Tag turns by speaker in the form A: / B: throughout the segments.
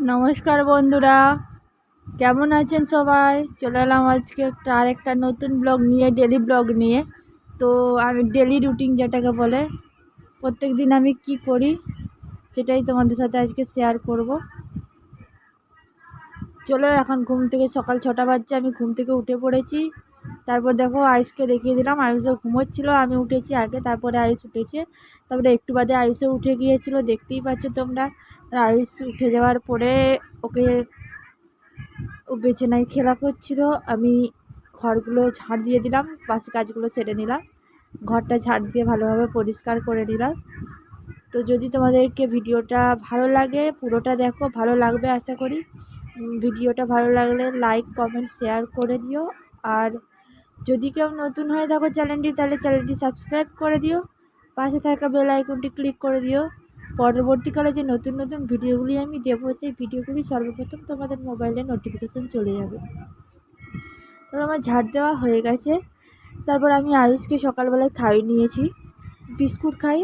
A: নমস্কার বন্ধুরা। কেমন আছেন সবাই? চলে এলাম আজকে একটা আরেকটা নতুন ব্লগ নিয়ে ডেলি ব্লগ নিয়ে। তো আমি ডেলি রুটিন যেটাকে বলে প্রত্যেক দিন আমি কি করি সেটাই তোমাদের সাথে আজকে শেয়ার করব। চলো এখন ঘুম থেকে, সকাল ছটা বাজছে, আমি ঘুম থেকে উঠে পড়েছি। তারপর দেখো আয়ুষকে দেখিয়ে দিলাম। আয়ুষও ঘুমোচ্ছিলো, আমি উঠেছি আগে, তারপরে আয়ুষ উঠেছে। তারপরে একটু বাদে আয়ুষও উঠে গিয়েছিল, দেখতেই পাচ্ছ তোমরা। আয়ুষ উঠে যাওয়ার পরে ওকে ও নাই খেলা করছিল। আমি ঘরগুলো ঝাড় দিয়ে দিলাম বাসি কাজগুলো সেরে নিলাম। ঘরটা ঝাড় দিয়ে ভালোভাবে পরিষ্কার করে নিলাম। তো যদি তোমাদেরকে ভিডিওটা ভালো লাগে, পুরোটা দেখো, ভালো লাগবে আশা করি। ভিডিওটা ভালো লাগলে লাইক কমেন্ট শেয়ার করে দিও। আর যদি কেউ নতুন হয়ে থাকো চ্যানেলটি, তাহলে চ্যানেলটি সাবস্ক্রাইব করে দিও। পাশে থাকা বেল আইকনটি ক্লিক করে দিও। পরবর্তীকালে যে নতুন নতুন ভিডিওগুলি আমি দেবো, সেই ভিডিওগুলি সর্বপ্রথম তোমাদের মোবাইলে নোটিফিকেশান চলে যাবে। তারপর আমার ঝাড় দেওয়া হয়ে গেছে। তারপর আমি আয়ুষকে সকালবেলায় খাইয়ে নিয়েছি। বিস্কুট খাই।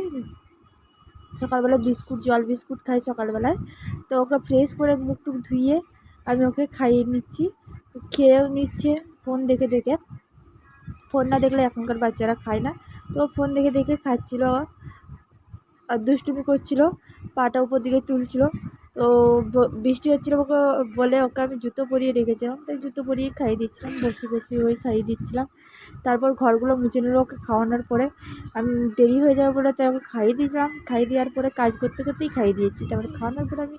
A: সকালবেলায় বিস্কুট, জল বিস্কুট খাই সকালবেলায়। তো ওকে ফ্রেশ করে মুখ টুক ধুইয়ে আমি ওকে খাইয়ে নিচ্ছি। খেয়েও নিচ্ছে ফোন দেখে দেখে। ফোন না দেখলে এখনকার বাচ্চারা খায় না। তো ফোন দেখে দেখে খাচ্ছিল আর দুষ্টুমি করছিল, পাটা উপর দিকে তুলছিল। তো বৃষ্টি হচ্ছিল ওকে, বলে ওকে আমি জুতো পরিয়ে রেখেছিলাম। তাই জুতো পরিয়ে খাইয়ে দিচ্ছিলাম, বসে বসে ওই খাইয়ে দিচ্ছিলাম। তারপর ঘরগুলো মুছে নিল ওকে খাওয়ানোর পরে। আমি দেরি হয়ে যাবে বলে তাই ওকে খাইয়ে দিলাম। খাইয়ে দেওয়ার পরে কাজ করতে করতেই খাইয়ে দিয়েছি। তারপরে খাওয়ানোর পরে আমি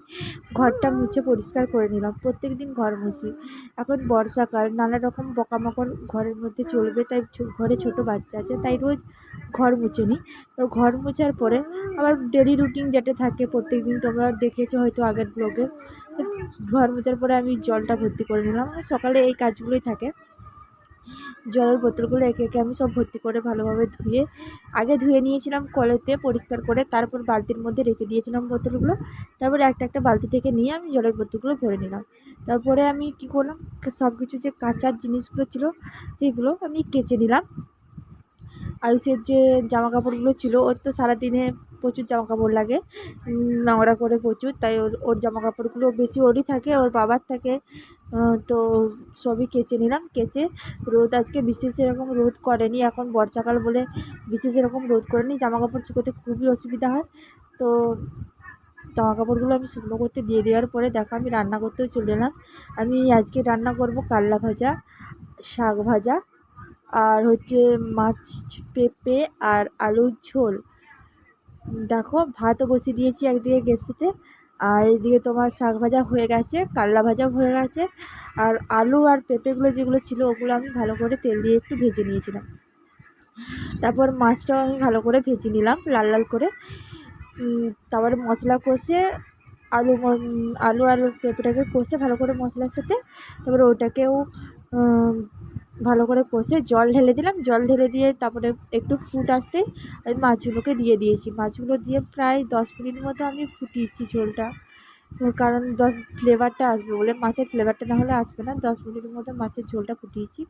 A: ঘরটা মুছে পরিষ্কার করে নিলাম। প্রত্যেক দিন ঘর মুছি। এখন বর্ষাকাল, নানা রকম পোকামাকড় ঘরের মধ্যে চলবে, তাই ঘরে ছোট বাচ্চা আছে, তাই রোজ ঘর মুছে নিই তো ঘর মোছার পরে আবার ডেলি রুটিন যেটা থাকে প্রত্যেক দিন তোমরা দেখেছ হয়তো আগের ব্লগে ঘর মোছার পরে আমি জলটা ভর্তি করে নিলাম। সকালে এই কাজগুলোই থাকে। জলের বোতলগুলো একে একে আমি সব ভর্তি করে ভালোভাবে ধুয়ে, আগে ধুয়ে নিয়েছিলাম কলেতে পরিষ্কার করে, তারপর বালতির মধ্যে রেখে দিয়েছিলাম বোতলগুলো। তারপরে একটা একটা বালতি থেকে নিয়ে আমি জলের বোতলগুলো ভরে নিলাম। তারপরে আমি কী করলাম সব কিছু যে কাঁচার জিনিসগুলো ছিল, সেগুলো আমি কেচে নিলাম। আয়ুষের যে জামা কাপড়গুলো ছিল, ওর তো সারাদিনে প্রচুর জামা কাপড় লাগে নোংরা করে প্রচুর, তাই ওর ওর জামা কাপড়গুলো বেশি ওরই থাকে, ওর বাবার থাকে। তো সবই কেচে নিলাম, কেচে রোদ আজকে বিশেষ এরকম রোদ করেনি, এখন বর্ষাকাল বলে বিশেষ এরকম রোদ করেনি। জামা কাপড় শুকোতে খুবই অসুবিধা হয়, তো জামা কাপড়গুলো আমি শুকনো করতে দিয়ে দেওয়ার পরে দেখো আমি রান্না করতেও চলে এলাম। আমি আজকে রান্না করব কাল্লা ভাজা, শাক ভাজা আর হচ্ছে মাছ পেঁপে আর আলুর ঝোল। দেখো ভাতও বসিয়ে দিয়েছি একদিকে গ্যাসেতে, আর এইদিকে তোমার শাক ভাজা হয়ে গেছে, কাল্লা ভাজাও হয়ে গেছে, আর আলু আর পেঁপেগুলো যেগুলো ছিল ওগুলো আমি ভালো করে তেল দিয়ে একটু ভেজে নিয়েছিলাম। তারপর মাছটাও আমি ভালো করে ভেজে নিলাম, লাল লাল করে। তারপরে মশলা কষে, আলু আলু আর পেঁপেটাকে কষে ভালো করে মশলার সাথে, তারপরে ওটাকেও ভালো করে কষে জল ঢেলে দিলাম। জল ঢেলে দিয়ে তারপরে একটু ফুট আসতে আমি মাছগুলোকে দিয়ে দিয়েছি। মাছগুলো দিয়ে প্রায় দশ মিনিট মতো আমি ফুটিয়েছি ঝোলটা। কারণ দশ ফ্লেভারটা আসবে বলে মাছের ফ্লেভারটা না হলে আসবে না। দশ মিনিটের মতো মাছের ঝোলটা ফুটিয়েছি।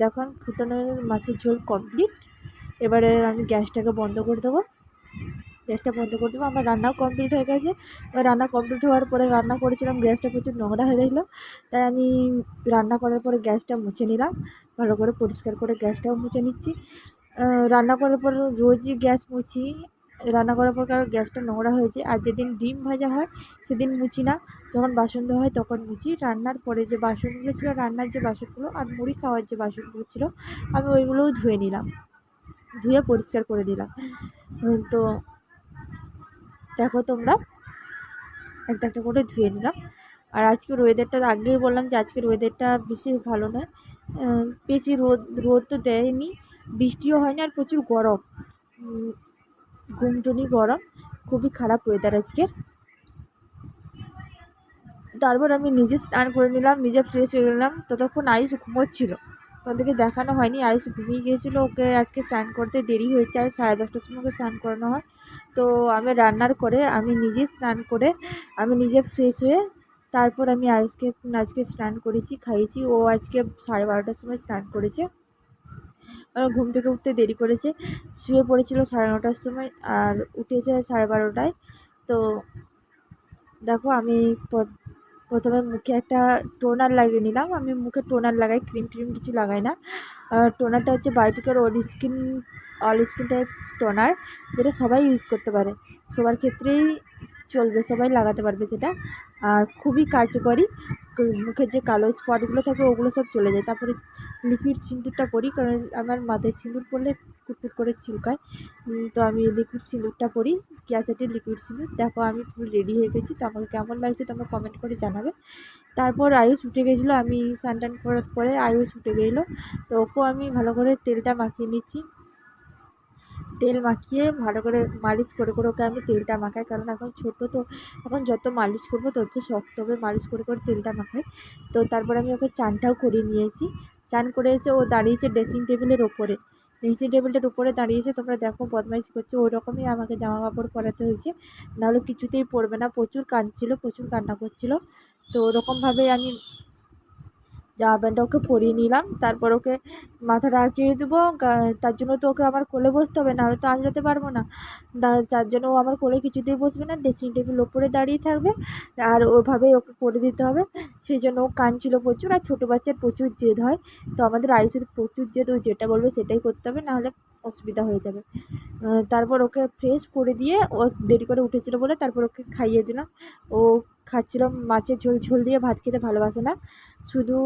A: দেখুন ফুটানোর মাছের ঝোল কমপ্লিট এবারে আমি গ্যাসটাকে বন্ধ করে দেবো। গ্যাসটা বন্ধ করে দেবো। আমার রান্নাও কমপ্লিট হয়ে গেছে। এবার রান্না কমপ্লিট হওয়ার পরে রান্না করেছিলাম, গ্যাসটা প্রচুর নোংরা হয়ে গেছিল। তাই আমি রান্না করার পরে গ্যাসটা মুছে নিলাম। ভালো করে পরিষ্কার করে গ্যাসটাও মুছে নিচ্ছি। রান্না করার পর রোজই গ্যাস মুছি। রান্না করার পর কারও গ্যাসটা নোংরা হয়েছে। আর যেদিন ডিম ভাজা হয়, সেদিন মুছি না। যখন বাসন ধোয়া হয়, তখন মুছি। রান্নার পরে যে বাসনগুলো ছিল, রান্নার যে বাসনগুলো আর মুড়ি খাওয়ার যে বাসনগুলো ছিল, আমি ওইগুলোও ধুয়ে নিলাম। ধুয়ে পরিষ্কার করে দিলাম তো দেখো তোমরা। একটা একটা করে ধুয়ে নিলাম। আর আজকের ওয়েদারটা আগেই বললাম যে আজকের ওয়েদারটা বেশি ভালো নয়। বেশি রোদ রোদ তো দেয়নি। বৃষ্টিও হয়নি আর প্রচুর গরম। ঘুমটুনি গরম। খুবই খারাপ ওয়েদার আজকের তারপর আমি নিজে স্নান করে নিলাম, নিজে ফ্রেশ হয়ে গেলাম। ততক্ষণ আয়ুষ ঘুমোচ্ছিল। তাদেরকে দেখানো হয়নি। আয়ুষ ঘুমিয়ে গিয়েছিল। ওকে আজকে স্নান করতে দেরি হয়েছে। আর সাড়ে দশটার সময় ওকে স্নান করানো হয়। তো আমি রান্নার করে আমি নিজে স্নান করে আমি নিজে ফ্রেশ হয়ে তারপর আমি আজকে আজকে স্নান করেছি, খাইয়েছি। ও আজকে সাড়ে বারোটার সময় স্নান করেছে। ঘুম থেকে উঠতে দেরি করেছে। শুয়ে পড়েছিল সাড়ে নটার সময় আর উঠেছে সাড়ে বারোটায়। তো দেখো আমি প্রথমে মুখে একটা টোনার লাগিয়ে নিলাম। আমি মুখে টোনার লাগাই, ক্রিম ট্রিম কিছু লাগাই না। টোনারটা হচ্ছে বায়োটিকের all skin all skin type toner, যেটা সবাই ইউজ করতে পারে। সবার ক্ষেত্রেই চলবে, সবাই লাগাতে পারবে সেটা। আর খুবই কার্যকরী। মুখের যে কালো স্পটগুলো থাকে, ওগুলো সব চলে যায়। তারপরে লিকুইড সিঁদুরটা পরি, কারণ আমার মাথায় সিঁদুর পরলে কুটকুট করে চুলকায়। তো আমি লিকুইড সিঁদুরটা পরি কেয়াসেটের লিকুইড সিঁদুর। দেখো, আমি ফুল রেডি হয়ে গেছি। তো আমাকে কেমন লাগছে তোমরা কমেন্ট করে জানাবে। তারপর আয়ুষ উঠে গেছিল, আমি স্নান টান করার পরে আয়ুষ উঠে গেলো। তো ওকেও আমি ভালো করে তেলটা মাখিয়ে নিচ্ছি। তেল মাখিয়ে ভালো করে মালিশ করে করে ওকে আমি তেলটা মাখাই। কারণ এখন ছোটো তো, এখন যত মালিশ করব তত শক্ত হবে। মালিশ করে করে তেলটা মাখাই। তো তারপর আমি ওকে চানটাও করিয়ে নিয়েছি। চান করে এসে ও দাঁড়িয়েছে ড্রেসিং টেবিলের ওপরে। ড্রেসিং টেবিলটার উপরে দাঁড়িয়েছে তোমরা দেখো, বদমাইশি করছে। ওই রকমই আমাকে জামা কাপড় পরাতে হয়েছে। নাহলে কিছুতেই পরবে না। প্রচুর কাঁদছিল প্রচুর কান্না করছিল। তো ওরকমভাবে আমি জামা প্যান্টটা ওকে পরিয়ে নিলাম, তারপর ওকে মাথাটা আঁচড়িয়ে দেবো তার জন্য তো ওকে আমার কোলে বসতে হবে, নাহলে তো আঁচড়াতে পারব না। তার জন্য ও আমার কোলে কিছুতেই বসবে না, ড্রেসিং টেবিল ওপরে দাঁড়িয়ে থাকবে, আর ওভাবেই ওকে করে দিতে হবে। সেই জন্য ও কাঁদছিল প্রচুর, আর ছোটো বাচ্চার প্রচুর জেদ হয়, তো আমাদের আয়ুষের প্রচুর জেদ, ও যেটা বলবে সেটাই করতে হবে, নাহলে অসুবিধা হয়ে যাবে। তারপর ওকে ফ্রেশ করে দিয়ে ও দেরি করে উঠেছিল বলে তারপর ওকে খাইয়ে দিলাম। ও খাচ্ছিল মাছের ঝোল ঝোল দিয়ে ভাত খেতে ভালোবাসে না। শুধু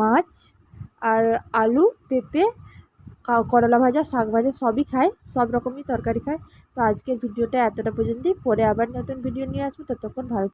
A: মাছ আর আলু, পেঁপে করলা ভাজা, শাক ভাজা সবই খায় সব রকমই তরকারি খায় তো আজকের ভিডিওটা এতটা পর্যন্তই। পরে আবার নতুন ভিডিও নিয়ে আসব। ততক্ষণ ভালো